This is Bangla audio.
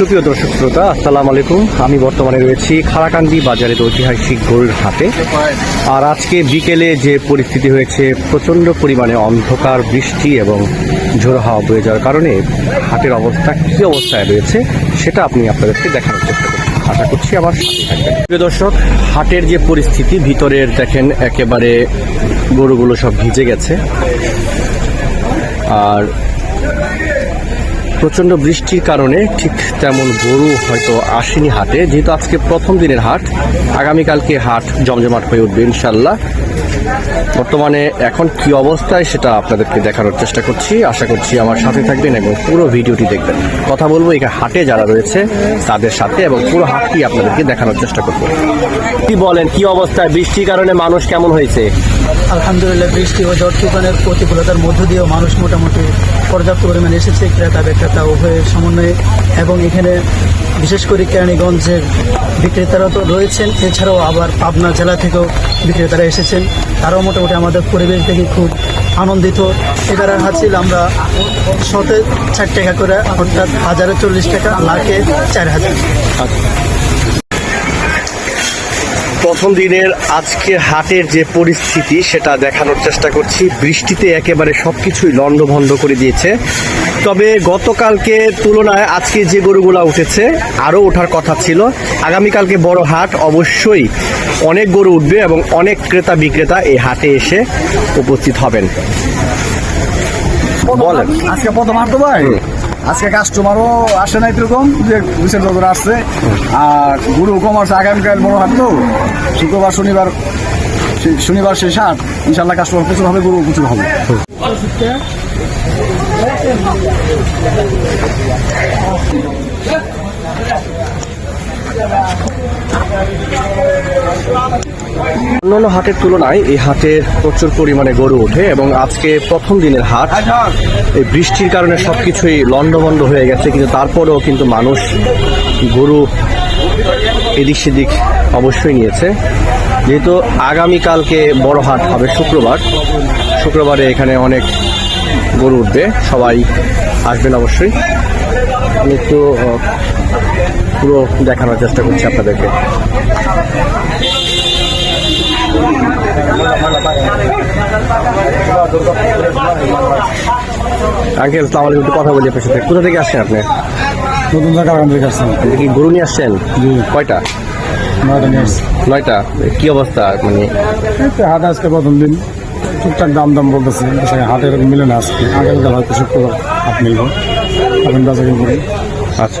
সুপ্রিয় দর্শক শ্রোতা, আসসালামু আলাইকুম। আমি বর্তমানে রয়েছি খারাকান্দি বাজারের ঐতিহাসিক গরুর হাটে। আর আজকে বিকেলে যে পরিস্থিতি হয়েছে, প্রচণ্ড পরিমাণে অন্ধকার, বৃষ্টি এবং ঝোড়ো হাওয়া বয়ে যাওয়ার কারণে হাটের অবস্থা কী অবস্থায় রয়েছে, সেটা আপনি আপনাদেরকে দেখানোর চেষ্টা করছি। আশা করছি আমার প্রিয় দর্শক, হাটের যে পরিস্থিতি, ভিতরের দেখেন একেবারে গরুগুলো সব ভিজে গেছে। আর প্রচণ্ড বৃষ্টির কারণে ঠিক তেমন গরু হয়তো আসেনি হাটে, যেহেতু আজকে প্রথম দিনের হাট। আগামীকালকে হাট জমজমাট হয়ে উঠবে ইনশাল্লাহ বর্তমানে এখন কি অবস্থায় সেটা আপনাদেরকে দেখানোর চেষ্টা করছি। আশা করছি আমার সাথে থাকবেন এবং পুরো ভিডিওটি দেখবেন। কথা বলব এখানে হাটে যারা রয়েছে, তাদের সাথে এবং পুরো হাটটি আপনাদেরকে দেখানোর চেষ্টা করব। কি বলেন, কি অবস্থায় বৃষ্টির কারণে মানুষ কেমন হয়েছে? আলহামদুলিল্লাহ, বৃষ্টি ও ঝড় তুফানের প্রতিকূলতার মধ্য দিয়েও মানুষ মোটামুটি পর্যাপ্ত পরিমাণে এসেছে। ক্রেতা, বিক্রেতা উভয়ের সমন্বয়ে এবং এখানে বিশেষ করে কেরানীগঞ্জের বিক্রেতারা তো রয়েছেন। এছাড়াও আবার পাবনা জেলা থেকেও বিক্রেতারা এসেছেন। তারাও মোটামুটি আমাদের পরিবেশ দেখে খুব আনন্দিত। এবারে হাসিল আমরা শতে ষাট টাকা করে, অর্থাৎ হাজারে চল্লিশ টাকা, লাখে চার হাজার। প্রথম দিনের আজকে হাটের যে পরিস্থিতি সেটা দেখানোর চেষ্টা করছি। বৃষ্টিতে একেবারে সব সবকিছুই লণ্ডভণ্ড করে দিয়েছে। তবে গতকালকে তুলনায় আজকে যে গরুগুলা উঠেছে আরও ওঠার কথা ছিল। আগামীকালকে বড় হাট অবশ্যই অনেক গরু উঠবে এবং অনেক ক্রেতা বিক্রেতা এই হাটে এসে উপস্থিত হবেন। বলেন। আজকে প্রথম হাট তো ভাই। আজকে কাস্টমারও আসে নাই এরকম যে বিশেষ নজর আসছে। আর গুরু কম আগামীকাল বড় হাট তো। শুক্রবার, শনিবার শনিবার শেষ হাট। ইনশাল্লাহ কাস্টমার প্রচুর হবে গুরু প্রচুর হবে। অন্যান্য হাটের তুলনায় এই হাটের প্রচুর পরিমাণে গরু ওঠে এবং আজকে প্রথম দিনের হাট। এই বৃষ্টির কারণে সবকিছুই লণ্ডভণ্ড হয়ে গেছে, কিন্তু তারপরেও কিন্তু মানুষ গরু এদিক সেদিক অবশ্যই নিয়েছে। যেহেতু আগামীকালকে বড় হাট হবে শুক্রবার, শুক্রবারে এখানে অনেক গরু উঠবে, সবাই আসবেন অবশ্যই। আমি একটু পুরো দেখানোর চেষ্টা করছি আপনাদেরকে। আঙ্কেল সালাম আলাইকুম একটু কথা বলি আপনার সাথে। কোথা থেকে আসছেন আপনি? নতুন জায়গা আমাদের কাছে আপনি কি গরু নিয়ে আসছেন? কয়টা? নয়টা কি অবস্থা মানে? হাট আজকে প্রথম দিন। টুকটাক দাম দাম বলতেছে হাটে এরকম মিলে না আজকে। আগামীকাল হয়তো শুক্রবার হাট মিলবো। এখন বাজারে আচ্ছা।